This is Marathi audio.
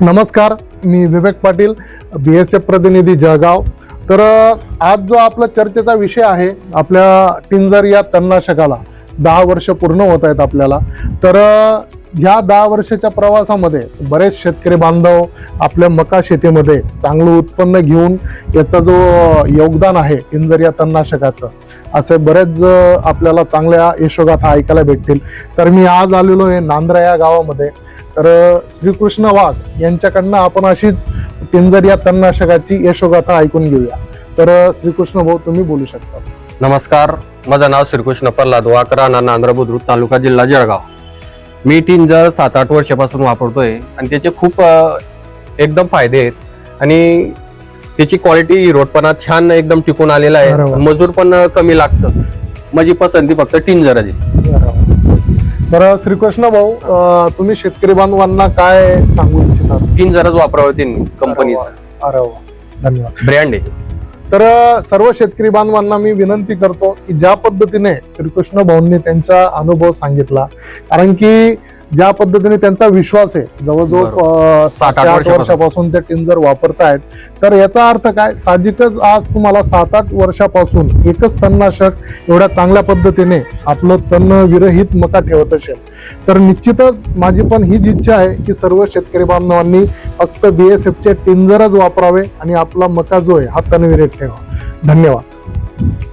नमस्कार मी Vivek Patil B S F प्रतिनिधी जळगाव. तर आज जो आपला चर्चेचा विषय आहे आपल्या टिंजर या तणनाशकाला दहा वर्ष पूर्ण होत आहेत आपल्याला. तर ह्या दहा वर्षाच्या प्रवासामध्ये बरेच शेतकरी बांधव आपल्या मका शेतीमध्ये चांगलं उत्पन्न घेऊन याचा जो योगदान आहे टिंजर या तणनाशकाचं असे बरेच आपल्याला चांगल्या यशोगाथा ऐकायला भेटतील. तर मी आज आलेलो आहे नांद्रा या गावामध्ये. तर श्रीकृष्ण वाघ यांच्याकडनं आपण अशीच पिंजर या तणनाशकाची यशोगाथा ऐकून घेऊया. तर श्रीकृष्ण भाऊ तुम्ही बोलू शकता. नमस्कार. माझं नाव श्रीकृष्ण प्रल्हाद वाकरा ना आंध्र बुद्रुक तालुका जिल्हा जळगाव. मी टिंजर सात आठ वर्षापासून वापरतोय आणि त्याचे खूप एकदम फायदे आहेत. आणि त्याची क्वालिटी रोटपणा छान एकदम टिकून आलेला आहे. मजूर पण कमी लागतं. माझी पसंती फक्त टिंजरची तर श्रीकृष्ण भाऊ अ, तुम्ही शेतकरी बांधवांना काय सांगू इच्छितात टिंजरच वापरावं त्यांनी कंपनीचं अरे वा. धन्यवाद. ब्रँड आहे. तर अ, सर्व शेतकरी बांधवांना मी विनंती करतो की ज्या पद्धतीने श्रीकृष्ण भाऊंनी त्यांचा अनुभव सांगितला कारण की ज्या पद्धतीने त्यांचा विश्वास आहे जवळजवळ सात आठ वर्षापासून. ते टिंजर वापरतायत तर याचा अर्थ काय? साहजिकच आज तुम्हाला सात आठ वर्षापासून एकच तणनाशक एवढ्या चांगल्या पद्धतीने आपलं तण विरहित मका ठेवत असेल. तर निश्चितच माझी पण हीच इच्छा आहे की सर्व शेतकरी बांधवांनी फक्त बीएसएफ चे टिंजरच वापरावे आणि आपला मका जो आहे हा तणविरहित ठेवा. धन्यवाद.